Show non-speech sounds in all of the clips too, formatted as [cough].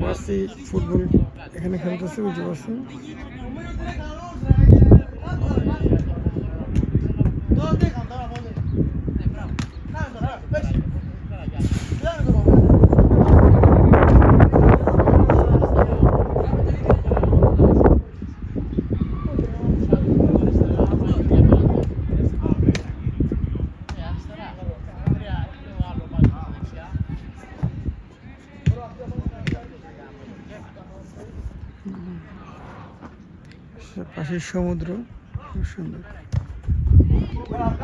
Wasi football এখানে খেলতেছে বুঝতে পারছি পাশের সমুদ্র খুব সুন্দর।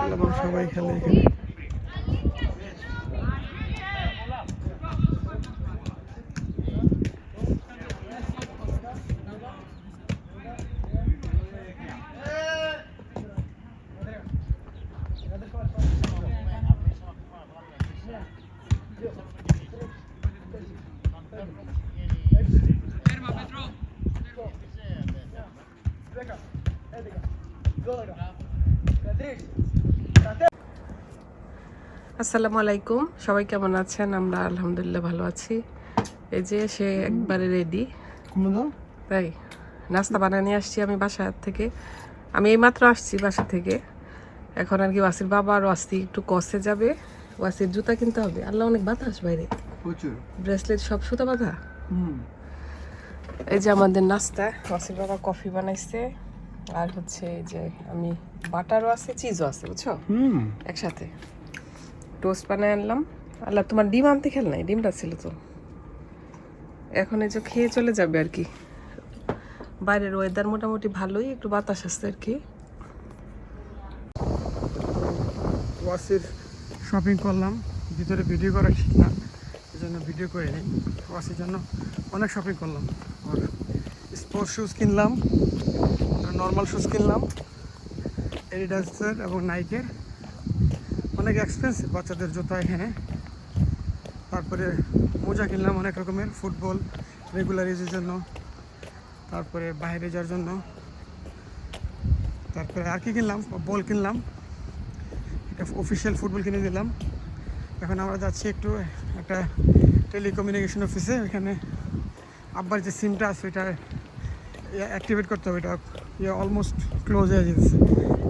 এবং সবাই খেলে এখানে। আসসালামু আলাইকুম। সবাই কেমন আছেন? আমরা আলহামদুলিল্লাহ ভালো আছি। এই যে সে একবারে রেডি তাই নাস্তা বানিয়ে নিয়ে আসছি আমি বাসা থেকে। আমি এইমাত্র আসছি বাসা থেকে। এখন আর কি ওয়াসির বাবা আর ওয়াসি একটু কষে যাবে। ওয়াসির জুতা কিনতে হবে। আল্লাহ অনেক বাতাস বাইরে। প্রচুর। ব্রেসলেট সব সুতা বাঁধা। হুম। এই যে আমাদের নাস্তা। ওয়াসির বাবা কফি বানাইছে। আর হচ্ছে এই যে আমি বাটারও আছে চিজও আছে বুঝছ? হুম। একসাথে। টোস্ট বানায় আনলাম। আল্লাহ, তোমার ডিম আনতে খেল নাই? ডিমটা ছিল তো। এখন এই যে খেয়ে চলে যাবে আর কি। বাইরের ওয়েদার মোটামুটি ভালোই, একটু বাতাস আসছে আর কি। ওয়াসির শপিং করলাম। ভিতরে ভিডিও করা ঠিক না এই জন্য ভিডিও করে নিই। ওয়াসির জন্য অনেক শপিং করলাম। আর স্পোর্টস শুজ কিনলাম নর্মাল শুজ কিনলাম এডিডাসের এবং নাইকের অনেক এক্সপেন্সিভ বাচ্চাদের জুতা এখানে। তারপরে মোজা কিনলাম অনেক রকমের, ফুটবল রেগুলার ইউজের জন্য। তারপরে বাইরে যাওয়ার জন্য। তারপরে আর কি কিনলাম? বল কিনলাম। একটা অফিসিয়াল ফুটবল কিনে দিলাম এখন আমরা যাচ্ছি একটু একটা টেলিকমিউনিকেশন অফিসে এখানে আব্বার যে সিমটা আছে, ওইটা অ্যাক্টিভেট করতে হবে। এটা ইয়ে অলমোস্ট ক্লোজ হয়ে যেতেছে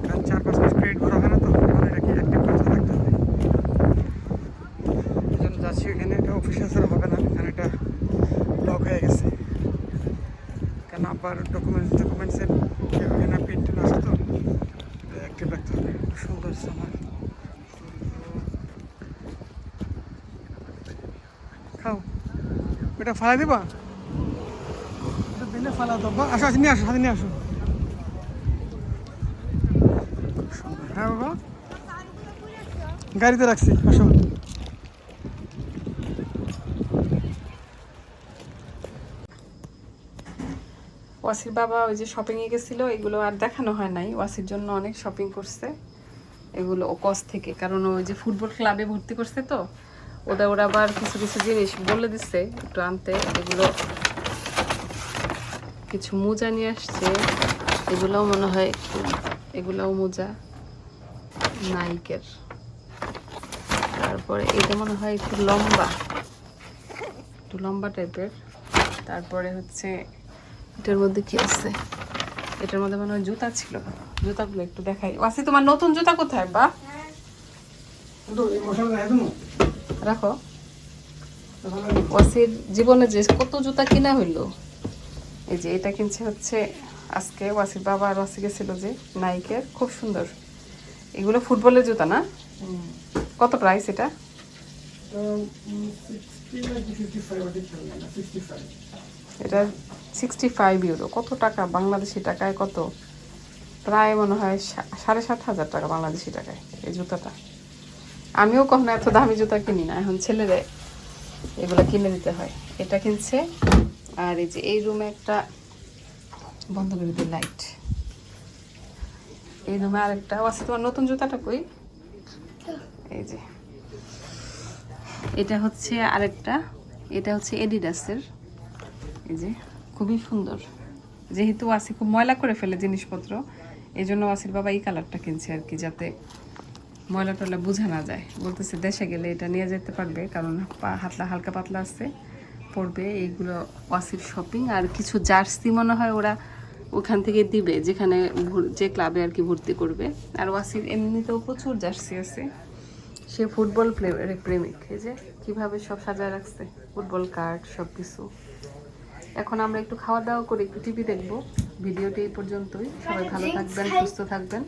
কারণ চার পাঁচ মাস ক্রেডিট করা হয় না তো এখন এটাকে অ্যাক্টিভ করতে থাকতে হবে এই জন্য যাচ্ছি এখানে এটা অফিসিয়াল ছাড়া হবে না এখানে এটা লক হয়ে গেছে আব্বার ডকুমেন্টস ডকুমেন্টসের এখানে প্রিন্ট আছে তো? অ্যাক্টিভ রাখতে হবে। সুন্দর সামান খাও। ওটা ফালা দিবা? ওটা দিলে ফালা তো বা- আসো আসো, নিয়ে আসো, হাতে নিয়ে আসো। হ্যাঁ বাবা। গাড়িতে রাখছি, আসো। ওয়াসির বাবা ওই যে শপিংয়ে গেছিল, এগুলো আর দেখানো হয় নাই। ওয়াসির জন্য অনেক শপিং করছে। এগুলো কস থেকে, কারণ ওই যে ফুটবল ক্লাবে ভর্তি করছে তো ওটা ওরা আবার কিছু কিছু জিনিস বলে দিচ্ছে একটু আনতে। এগুলো কিছু মোজা নিয়ে আসছে। এগুলোও মনে হয় এগুলোও মোজা। নাইকের। তারপরে এটা মনে হয় একটু লম্বা। একটু লম্বা টাইপের তারপরে হচ্ছে এটার মধ্যে কি আছে? এটার মধ্যে মনে হয় জুতা ছিল। জুতাগুলো একটু দেখাই। ওয়াসি তোমার নতুন জুতা কোথায় বা রাখো। ওয়াসির জীবনে যে কত জুতা কিনা হইল। এই যে এটা কিনছে হচ্ছে আজকে ওয়াসির বাবা আর ওয়াসি গেছিল যে নাইকের খুব সুন্দর। এগুলো ফুটবলের জুতা না? কত প্রাইস এটা? এটা সিক্সটি ফাইভ ইউরো কত টাকা? বাংলাদেশি টাকায় কত? প্রায় মনে হয় সাড়ে সাত হাজার টাকা বাংলাদেশি টাকায় এই জুতাটা। আমিও কখনো এত দামি জুতা কিনি না। এখন ছেলেরে এগুলো কিনে দিতে হয়। এটা কিনছে। আর এই যে এই রুমে একটা বন্ধ করে দিই লাইট এই রুমে আরেকটা। আছে তোমার নতুন জুতাটা কই? এই যে। এটা হচ্ছে আরেকটা। এটা হচ্ছে এডিডাসের এই যে। খুবই সুন্দর। যেহেতু ওয়াসি খুব ময়লা করে ফেলে জিনিসপত্র এই জন্য ওয়াসির বাবা এই কালারটা কিনছে আর কি যাতে ময়লা টয়লা বোঝা না যায়। বলতেছে দেশে গেলে এটা নিয়ে যেতে পারবে কারণ পা- হাতলা হালকা পাতলা আছে পড়বে এইগুলো ওয়াসির শপিং আর কিছু জার্সি মনে হয় ওরা ওখান থেকে দিবে যেখানে যে ক্লাবে আর কি ভর্তি করবে। আর ওয়াসির এমনিতেও প্রচুর জার্সি আছে। সে ফুটবল প্রেমিক এই যে কীভাবে সব সাজায় রাখছে ফুটবল কার্ড সব কিছু এখন আমরা একটু খাওয়া দাওয়া করে একটু টিভি দেখব। ভিডিওটি এই পর্যন্তই। সবাই ভালো থাকবেন, সুস্থ থাকবেন।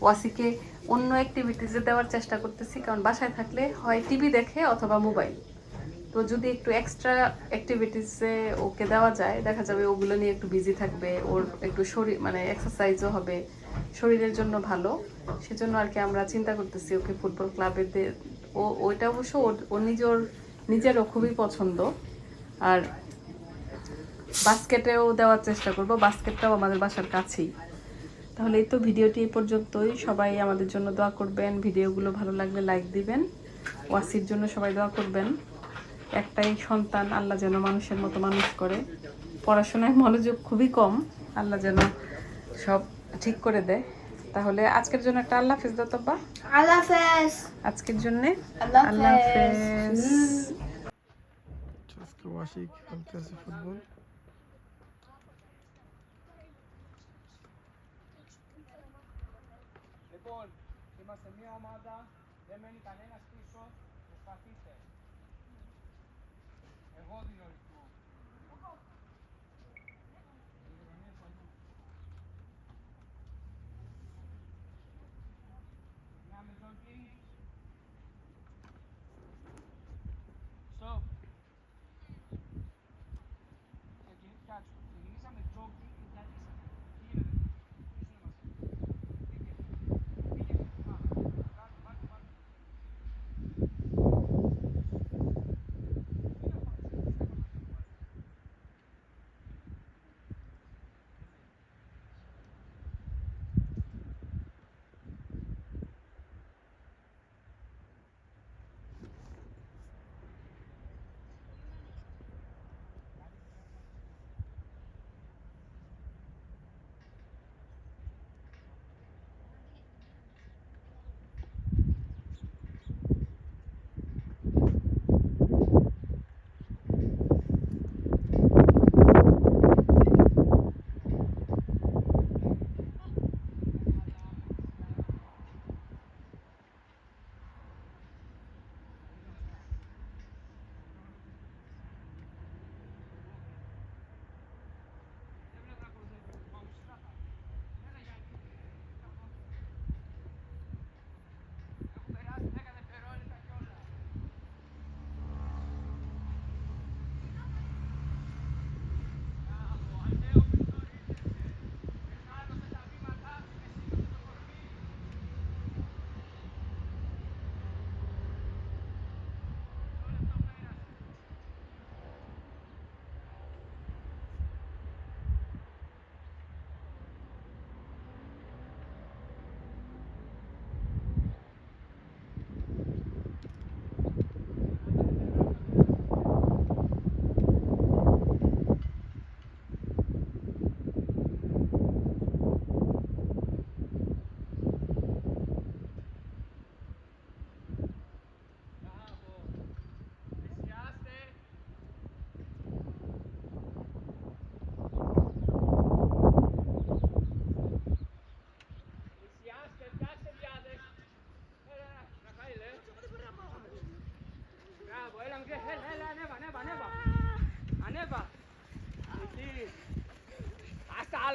ওয়াসিকে অন্য অ্যাক্টিভিটিসে দেওয়ার চেষ্টা করতেছি, কারণ বাসায় থাকলে হয় টিভি দেখে অথবা মোবাইল তো যদি একটু এক্সট্রা অ্যাক্টিভিটিসে ওকে দেওয়া যায়, দেখা যাবে ওগুলো নিয়ে একটু বিজি থাকবে, ওর একটু শরীর মানে এক্সারসাইজও হবে। শরীরের জন্য ভালো। সেজন্য আর কি আমরা চিন্তা করতেছি ওকে ফুটবল ক্লাবে ও ওইটা অবশ্য ওর- নিজের নিজেরও খুবই পছন্দ। আর বাস্কেটেও দেওয়ার চেষ্টা করব বাস্কেটটাও আমাদের বাসার কাছেই। তাহলে এই তো ভিডিওটি এই পর্যন্তই। সবাই আমাদের জন্য দোয়া করবেন ভিডিওগুলো ভালো লাগলে লাইক দিবেন। ওয়াসির জন্য সবাই দোয়া করবেন। একটাই সন্তান আল্লাহ যেন মানুষের মতো মানুষ করে। পড়াশোনায় মনোযোগ খুবই কম আল্লাহ যেন সব ঠিক করে দেয়। তাহলে আজকের জন্য একটা আল্লাহ হাফেজ দত্তব্বা আল্লাহ হাফেজ। আজকের জন্যে আল্লাহ হাফেজ। হাফেজ। আজকে ওয়াসি খেলতেছে football. Λοιπόν, είμαστε μια ομάδα, δεν μένει κανένας πίσω, προσπαθήστε. Εγώ δίνω ρυθμό.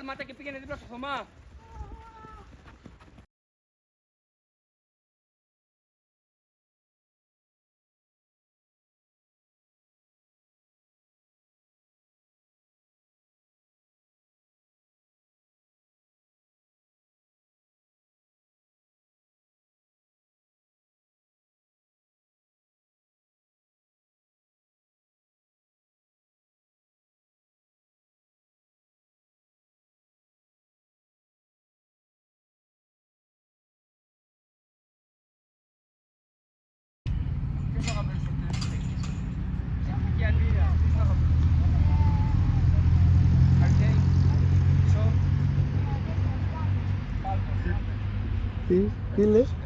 mahal mata kipikin na di ba sa suma. Değil, değiller.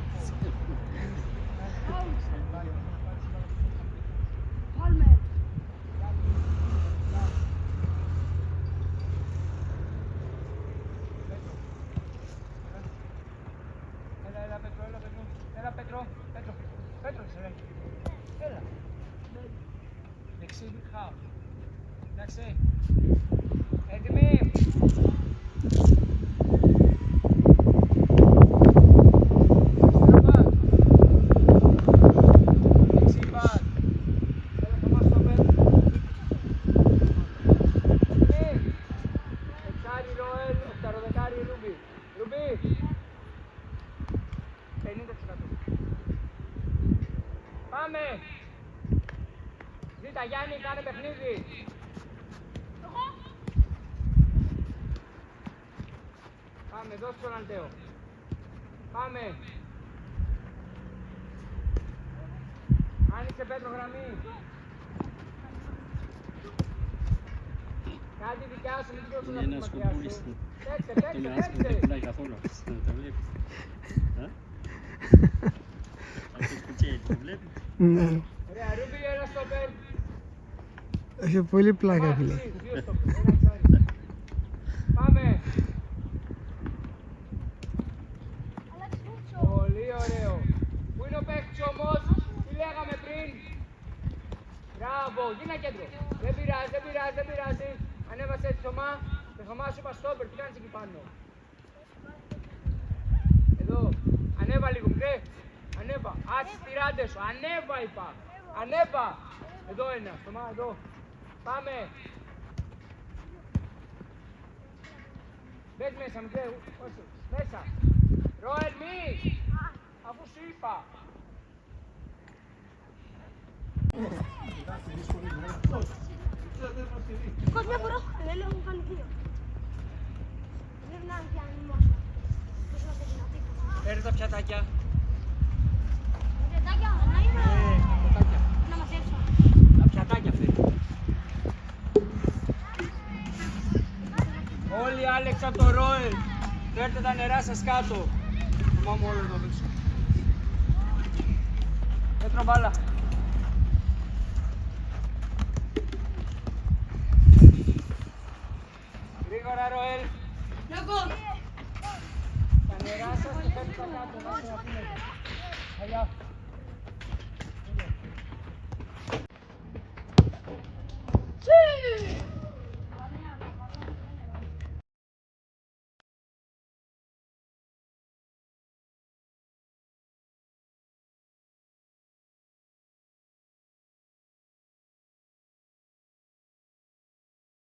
Next thing. Άντε Πέτρο γραμμή. Κάτι δικιά σου, μην δώσω να πει μακριά σου. Παίξε, [laughs] παίξε, παίξε. Δεν πειράει καθόλου. Τα βλέπεις. [laughs] [laughs] Αυτός κουτσέλι, το βλέπεις. Ναι. Ρε, Ρούμπι, ένα στο παίρνει. Έχει πολύ πλάκα, φίλε. Πάμε. Μπράβο, γίνα κέντρο. Δεν πειράζει, δεν πειράζει, δεν πειράζει. Ανέβασε έτσι Θωμά. Το Θωμά σου είπα στόπερ, τι κάνεις εκεί πάνω. Εδώ, ανέβα λίγο, μικρέ. Ανέβα. Άτσι τις τυράντες σου. Ανέβα είπα. Ανέβα. Εδώ ένα, Θωμά, εδώ. Πάμε. Μπες μέσα, μικρέ. Όχι, μέσα. Ροέλ, μη. Αφού σου είπα. Coach, μια φορά δεν έχουν κάνει δύο. Δεν να πιάνει μόνος. Πώς είμαστε δυνατοί. Φέρε τα πιατάκια. Παιδάκια, να είναι Ε, πιατάκια. να μας έρθουν. Τα πιατάκια φέρε. Όλοι Άλεξ από το Ρόελ. Φέρτε τα νερά σας κάτω. Θυμάμαι όλο εδώ έξω. Πέτρο μπάλα. Tüh!